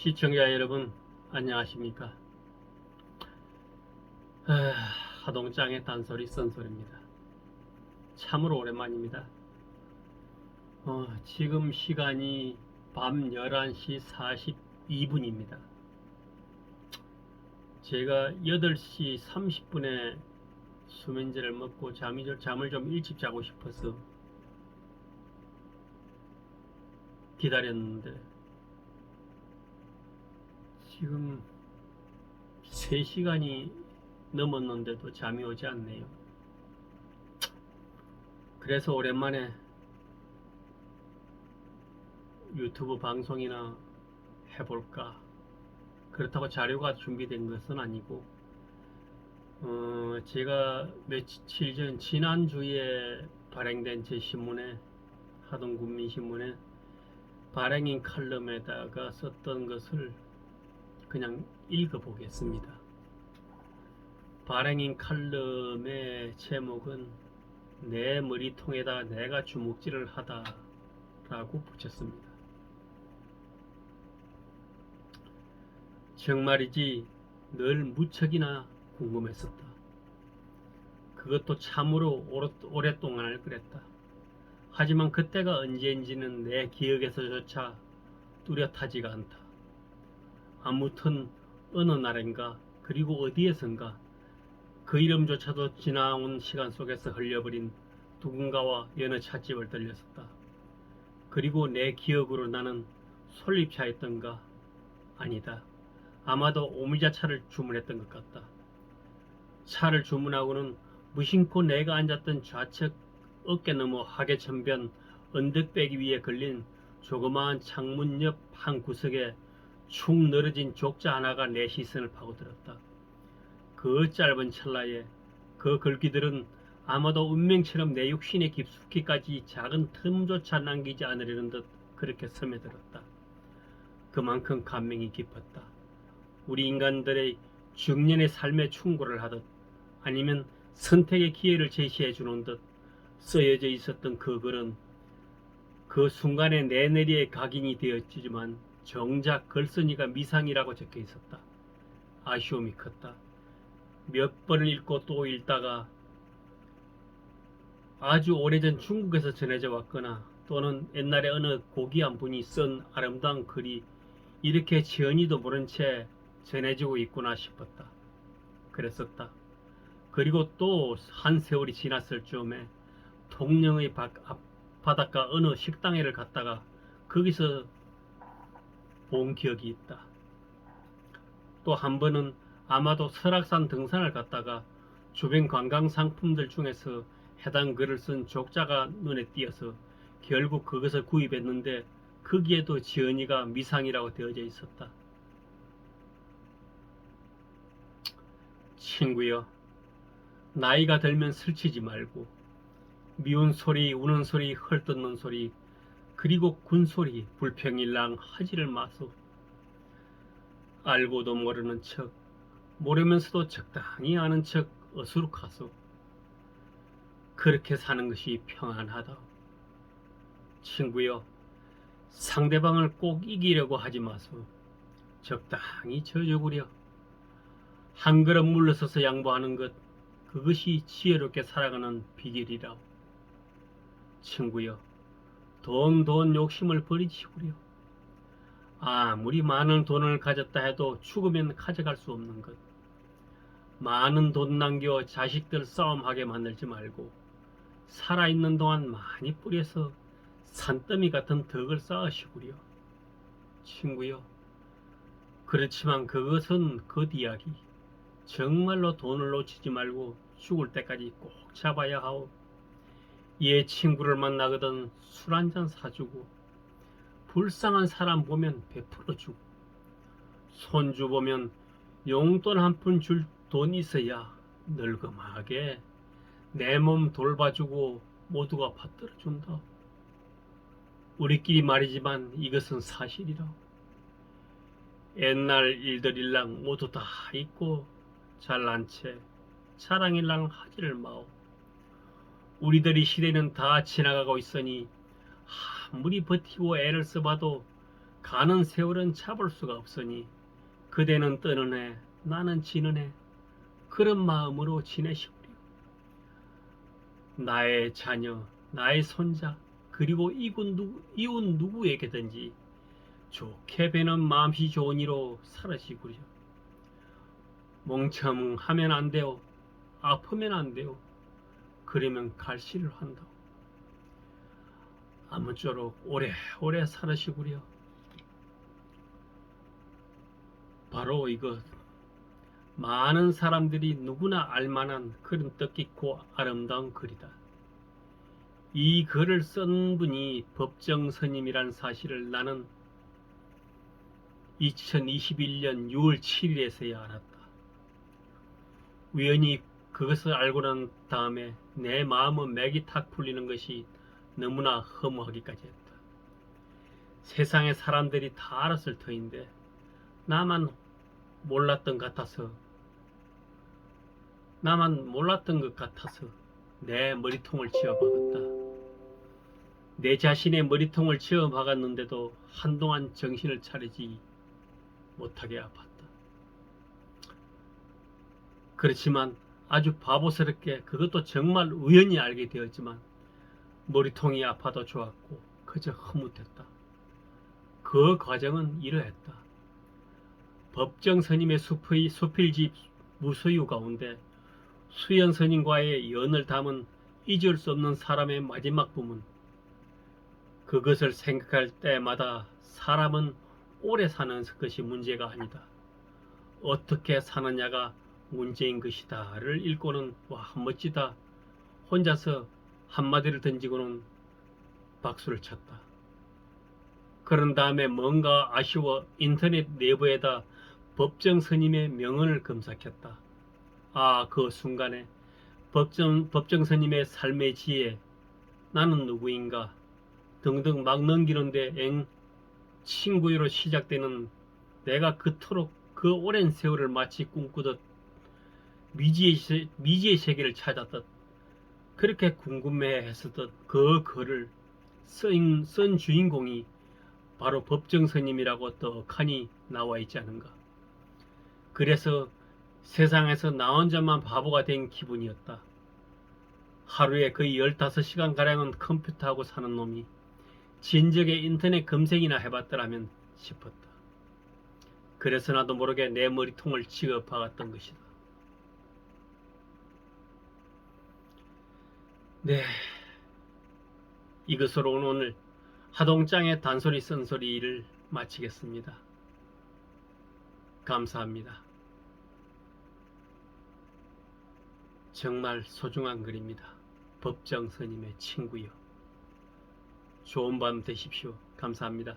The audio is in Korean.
시청자 여러분 안녕하십니까? 아, 하동장의 단소리 쓴소리입니다. 참으로 오랜만입니다. 어, 지금 시간이 밤 11시 42분입니다. 제가 8시 30분에 수면제를 먹고 잠이, 좀- 잠을 좀 일찍 자고 싶어서 기다렸는데 지금 3시간이 넘었는데도 잠이 오지 않네요. 그래서 오랜만에 유튜브 방송이나 해볼까. 그렇다고 자료가 준비된 것은 아니고, 어, 제가 며칠 전, 지난주에 발행된 제 신문에, 하동군민신문에 발행인 칼럼에다가 썼던 것을 그냥 읽어보겠습니다. 발행인 칼럼의 제목은 내 머리통에다 내가 주먹질을 하다 라고 붙였습니다. 정말이지 늘 무척이나 궁금했었다. 그것도 참으로 오랫- 오랫동안을 그랬다. 하지만 그때가 언제인지는 내 기억에서조차 뚜렷하지가 않다. 아무튼 어느 날인가 그리고 어디에선가 그 이름조차도 지나온 시간 속에서 흘려버린 누군가와 여느 찻집을 들렸었다. 그리고 내 기억으로 나는 솔잎차였던가 아니다. 아마도 오미자 차를 주문했던 것 같다. 차를 주문하고는 무심코 내가 앉았던 좌측 어깨 너머 하계천변 언덕배기 위에 걸린 조그마한 창문 옆 한 구석에 축 늘어진 족자 하나가 내 시선을 파고들었다. 그 짧은 찰나에 그 글귀들은 아마도 운명처럼 내 육신에 깊숙이까지 작은 틈조차 남기지 않으려는 듯 그렇게 스며들었다. 그만큼 감명이 깊었다. 우리 인간들의 중년의 삶에 충고를 하듯 아니면 선택의 기회를 제시해 주는 듯 쓰여져 있었던 그 글은 그 순간에 내 내리에 각인이 되었지만 정작 글쓴이가 미상이라고 적혀 있었다. 아쉬움이 컸다. 몇 번을 읽고 또 읽다가 아주 오래전 중국에서 전해져 왔거나 또는 옛날에 어느 고귀한 분이 쓴 아름다운 글이 이렇게 지연이도 모른 채 전해지고 있구나 싶었다. 그랬었다. 그리고 또 한 세월이 지났을 즈음에 동령의 바, 앞- 바닷가 어느 식당에를 갔다가 거기서 본 기억이 있다. 또 한 번은 아마도 설악산 등산을 갔다가 주변 관광 상품들 중에서 해당 글을 쓴 족자가 눈에 띄어서 결국 그것을 구입했는데 거기에도 지연이가 미상이라고 되어져 있었다. 친구여, 나이가 들면 슬치지 말고 미운 소리, 우는 소리, 헐뜯는 소리, 그리고 군소리, 불평일랑 하지를 마소. 알고도 모르는 척, 모르면서도 적당히 아는 척 어수룩하소. 그렇게 사는 것이 평안하다. 친구여, 상대방을 꼭 이기려고 하지 마소. 적당히 저주구려. 한 걸음 물러서서 양보하는 것, 그것이 지혜롭게 살아가는 비결이라. 친구여, 돈, 돈 욕심을 버리시구려. 아무리 많은 돈을 가졌다 해도 죽으면 가져갈 수 없는 것. 많은 돈 남겨 자식들 싸움하게 만들지 말고 살아있는 동안 많이 뿌려서 산더미 같은 덕을 쌓으시구려. 친구여, 그렇지만 그것은 그 이야기. 정말로 돈을 놓치지 말고 죽을 때까지 꼭 잡아야 하오. 얘 친구를 만나거든 술 한 잔 사주고 불쌍한 사람 보면 베풀어주고 손주 보면 용돈 한 푼 줄 돈 있어야 늙음하게 내 몸 돌봐주고 모두가 받들어준다. 우리끼리 말이지만 이것은 사실이라. 옛날 일들일랑 모두 다 잊고 잘난 채 자랑일랑 하지를 마오. 우리들이 시대는 다 지나가고 있으니 아무리 버티고 애를 써봐도 가는 세월은 잡을 수가 없으니 그대는 떠는 해 나는 지는 해 그런 마음으로 지내시오리요. 나의 자녀, 나의 손자, 그리고 이웃, 누구, 이웃 누구에게든지 좋게 배는 마음씨 좋은 이로 살으시구려. 멍청하면 안 돼요. 아프면 안 돼요. 그러면 갈시를 한다고. 아무쪼록 오래오래 살으시구려. 바로 이것. 많은 사람들이 누구나 알만한 그런 뜻깊고 아름다운 글이다. 이 글을 쓴 분이 법정 스님이란 사실을 나는 2021년 6월 7일에서야 알았다. 우연히 그것을 알고 난 다음에 내 마음은 맥이 탁 풀리는 것이 너무나 허무하기까지 했다. 세상의 사람들이 다 알았을 터인데 나만 몰랐던 같아서 나만 몰랐던 것 같아서 내 머리통을 쥐어박았다. 내 자신의 머리통을 쥐어박았는데도 한동안 정신을 차리지 못하게 아팠다. 그렇지만 아주 바보스럽게 그것도 정말 우연히 알게 되었지만 머리통이 아파도 좋았고 그저 흐뭇했다. 그 과정은 이러했다. 법정 스님의 숲의 수필집 무소유 가운데 수연 스님과의 연을 담은 잊을 수 없는 사람의 마지막 부분. 그것을 생각할 때마다 사람은 오래 사는 것이 문제가 아니다. 어떻게 사느냐가 문제인 것이다를 읽고는 와 멋지다. 혼자서 한마디를 던지고는 박수를 쳤다. 그런 다음에 뭔가 아쉬워 인터넷 내부에다 법정 스님의 명언을 검색했다. 아, 그 순간에 법정, 법정 스님의 삶의 지혜, 나는 누구인가 등등 막 넘기는데 엥 친구로 시작되는 내가 그토록 그 오랜 세월을 마치 꿈꾸듯 미지의, 세- 미지의 세계를 찾았듯 그렇게 궁금해 했었던 그 글을 쓴, 쓴 주인공이 바로 법정 스님이라고 떡하니 나와 있지 않은가. 그래서 세상에서 나 혼자만 바보가 된 기분이었다. 하루에 거의 15시간 가량은 컴퓨터하고 사는 놈이 진적에 인터넷 검색이나 해봤더라면 싶었다. 그래서 나도 모르게 내 머리통을 박았던 것이다. 네. 이것으로 오늘 하동장의 단소리 쓴소리를 마치겠습니다. 감사합니다. 정말 소중한 글입니다. 법정 스님의 친구요. 좋은 밤 되십시오. 감사합니다.